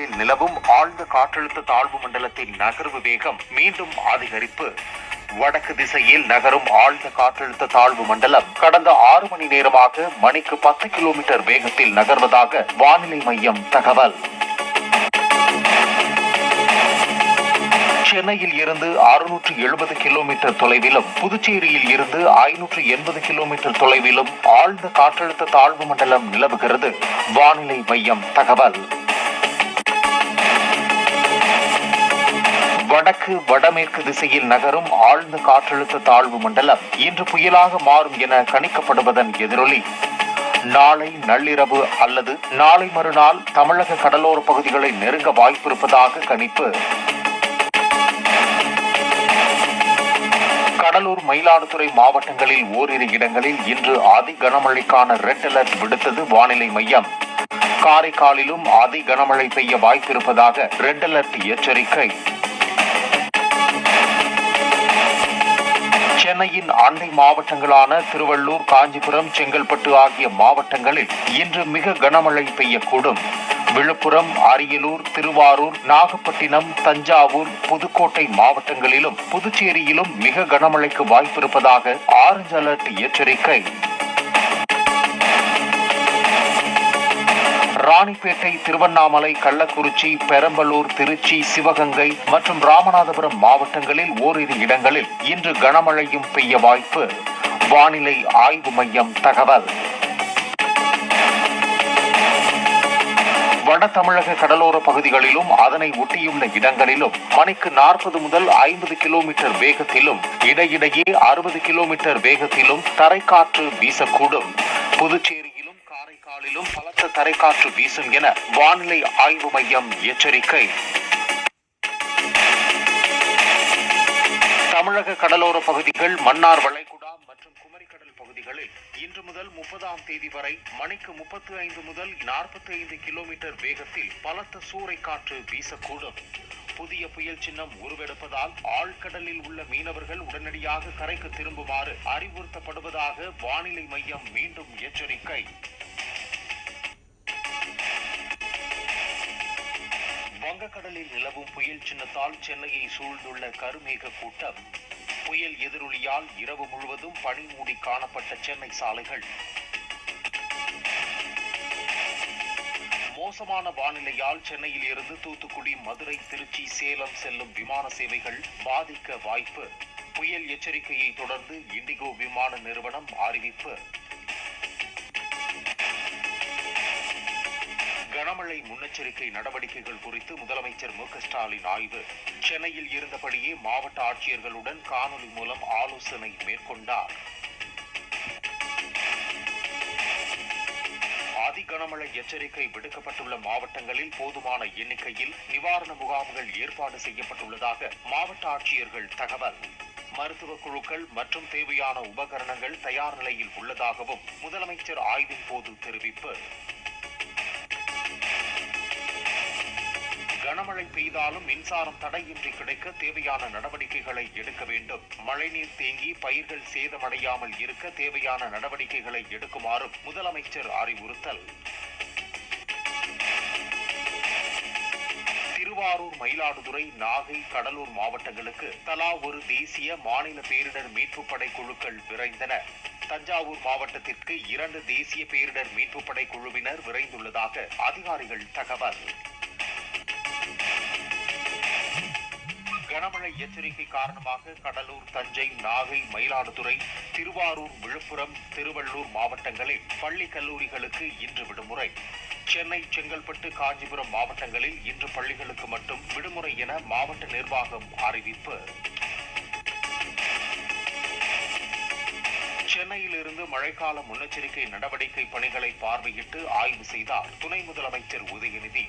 வங்கக்கடலில் நிலவும் ஆழ்ந்த காற்றழுத்த தாழ்வு மண்டலத்தின் நகர்வு வேகம் மீண்டும் அதிகரிப்பு. வடக்கு திசையில் நகரும் ஆழ்ந்த காற்றழுத்த தாழ்வு மண்டலம் கடந்த ஆறு மணி நேரமாக மணிக்கு பத்து கிலோமீட்டர் வேகத்தில் நகர்வதாக வானிலை மையம் தகவல். சென்னையில் இருந்து அறுநூற்று எழுபது கிலோமீட்டர் தொலைவிலும் புதுச்சேரியில் இருந்து ஐநூற்று எண்பது கிலோமீட்டர் தொலைவிலும் ஆழ்ந்த காற்றழுத்த தாழ்வு மண்டலம் நிலவுகிறது. வானிலை மையம் தகவல். வடக்கு வடமேற்கு திசையில் நகரும் ஆழ்ந்த காற்றழுத்த தாழ்வு மண்டலம் இன்று புயலாக மாறும் என கணிக்கப்படுவதன் எதிரொலி. நாளை நள்ளிரவு அல்லது நாளை மறுநாள் தமிழக கடலோர பகுதிகளை நெருங்க வாய்ப்பிருப்பதாக கணிப்பு. கடலூர் மயிலாடுதுறை மாவட்டங்களில் ஓரிரு இடங்களில் இன்று அதி கனமழைக்கான ரெட் அலர்ட் விடுத்தது வானிலை மையம். காரைக்காலிலும் அதி கனமழை பெய்ய வாய்ப்பிருப்பதாக ரெட் அலர்ட் எச்சரிக்கை. சென்னையின் அண்டை மாவட்டங்களான திருவள்ளூர் காஞ்சிபுரம் செங்கல்பட்டு ஆகிய மாவட்டங்களில் இன்று மிக கனமழை பெய்யக்கூடும். விழுப்புரம் அரியலூர் திருவாரூர் நாகப்பட்டினம் தஞ்சாவூர் புதுக்கோட்டை மாவட்டங்களிலும் புதுச்சேரியிலும் மிக கனமழைக்கு வாய்ப்பிருப்பதாக ஆரஞ்ச் அலர்ட் எச்சரிக்கை. ராணிப்பேட்டை திருவண்ணாமலை கள்ளக்குறிச்சி பெரம்பலூர் திருச்சி சிவகங்கை மற்றும் ராமநாதபுரம் மாவட்டங்களில் ஓரிரு இடங்களில் இன்று கனமழையும் பெய்ய வாய்ப்பு. வானிலை ஆய்வு மையம் தகவல். வட தமிழக கடலோர பகுதிகளிலும் அதனை ஒட்டியுள்ள இடங்களிலும் மணிக்கு நாற்பது முதல் ஐம்பது கிலோமீட்டர் வேகத்திலும் இடையிடையே அறுபது கிலோமீட்டர் வேகத்திலும் தரைக்காற்று வீசக்கூடும். புதுச்சேரி நாட்டிலும் பலத்த தரைக்காற்று வீசும் என வானிலை ஆய்வு மையம் எச்சரிக்கை. தமிழக கடலோர பகுதிகள் மன்னார் வளைகுடா மற்றும் குமரிக்கடல் பகுதிகளில் இன்று முதல் முப்பதாம் தேதி வரை மணிக்கு முப்பத்து ஐந்து முதல் நாற்பத்தி ஐந்து கிலோமீட்டர் வேகத்தில் பலத்த சூறை காற்று வீசக்கூடும். புதிய புயல் சின்னம் உருவெடுப்பதால் ஆழ்கடலில் உள்ள மீனவர்கள் உடனடியாக கரைக்கு திரும்புமாறு அறிவுறுத்தப்படுவதாக வானிலை மையம் மீண்டும் எச்சரிக்கை. வங்கக்கடலில் நிலவும் புயல் சின்னத்தால் சென்னையை சூழ்ந்துள்ள கருமேக கூட்டம். புயல் எதிரொலியால் இரவு முழுவதும் பனி மூடி காணப்பட்ட சென்னை சாலைகள். மோசமான வானிலையால் சென்னையில் இருந்து தூத்துக்குடி மதுரை திருச்சி சேலம் செல்லும் விமான சேவைகள் பாதிக்க வாய்ப்பு. புயல் எச்சரிக்கையை தொடர்ந்து இண்டிகோ விமான நிறுவனம் அறிவிப்பு. கனமழை முன்னெச்சரிக்கை நடவடிக்கைகள் குறித்து முதலமைச்சர் மு ஸ்டாலின் ஆய்வு. சென்னையில் இருந்தபடியே மாவட்ட ஆட்சியர்களுடன் காணொலி மூலம் ஆலோசனை மேற்கொண்டார். அதி கனமழை எச்சரிக்கை விடுக்கப்பட்டுள்ள மாவட்டங்களில் போதுமான எண்ணிக்கையில் நிவாரண முகாம்கள் ஏற்பாடு செய்யப்பட்டுள்ளதாக மாவட்ட ஆட்சியர்கள் தகவல். மருத்துவ குழுக்கள் மற்றும் தேவையான உபகரணங்கள் தயார் நிலையில் உள்ளதாகவும் முதலமைச்சர் ஆய்வின் போது தெரிவிப்பு. கனமழை பெய்தாலும் மின்சாரம் தடையின்றி கிடைக்க தேவையான நடவடிக்கைகளை எடுக்க வேண்டும். மழைநீர் தேங்கி பயிர்கள் சேதமடையாமல் இருக்க தேவையான நடவடிக்கைகளை எடுக்குமாறும் முதலமைச்சர் அறிவுறுத்தல். திருவாரூர் மயிலாடுதுறை நாகை கடலூர் மாவட்டங்களுக்கு தலா ஒரு தேசிய மாநில பேரிடர் மீட்புப் படை குழுக்கள் விரைந்தன. தஞ்சாவூர் மாவட்டத்திற்கு இரண்டு தேசிய பேரிடர் மீட்புப் படை குழுவினர் விரைந்துள்ளதாக அதிகாரிகள் தகவல். கனமழை எச்சரிக்கை காரணமாக கடலூர் தஞ்சை நாகை மயிலாடுதுறை திருவாரூர் விழுப்புரம் திருவள்ளூர் மாவட்டங்களில் பள்ளி கல்லூரிகளுக்கு இன்று விடுமுறை. சென்னை செங்கல்பட்டு காஞ்சிபுரம் மாவட்டங்களில் இன்று பள்ளிகளுக்கு மட்டும் விடுமுறை என மாவட்ட நிர்வாகம் அறிவிப்பு. சென்னையில் இருந்து மழைக்கால முன்னெச்சரிக்கை நடவடிக்கை பணிகளை பார்வையிட்டு ஆய்வு செய்தார் துணை முதலமைச்சர் உதயநிதி.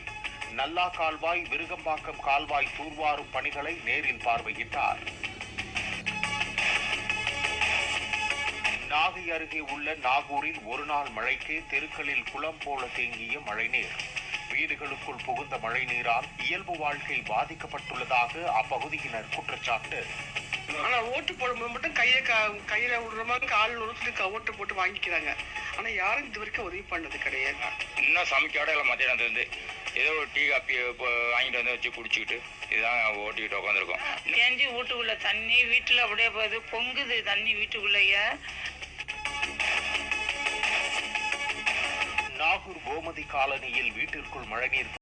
நல்லா கால்வாய் விருகம்பாக்கம் கால்வாய் தூர்வாரும் பணிகளை நேரில் பார்வையிட்டார். நாகை அருகே உள்ள நாகூரில் ஒரு நாள் மழைக்கு தெருக்களில் குளம் போல தேங்கிய மழைநீர். வீடுகளுக்குள் புகுந்த மழைநீரால் இயல்பு வாழ்க்கை பாதிக்கப்பட்டுள்ளதாக அப்பகுதியினர் குற்றச்சாட்டு. ஆனா ஓட்டு போடும்போது மட்டும் கையை க- கையில விடுற மாதிரி கால் உருட்டு ஓட்டு போட்டு வாங்கிக்கிறாங்க. ஆனா யாரும் இது வரைக்கும் உதவி பண்ணது கிடையாது. இன்னும் சமைக்க இடம் இல்லை மத்தியானத்துலேருந்து ஏதோ ஒரு டீ காப்பி வாங்கிட்டு வந்து வச்சு குடிச்சிக்கிட்டு இதுதான் ஓட்டிக்கிட்டு உட்காந்துருக்கோம் தேஞ்சி வீட்டுக்குள்ள தண்ணி வீட்டுல அப்படியே போகுது. பொங்குது தண்ணி வீட்டுக்குள்ளேயே. நாகூர் கோமதி காலனியில் வீட்டிற்குள் மழைநீர்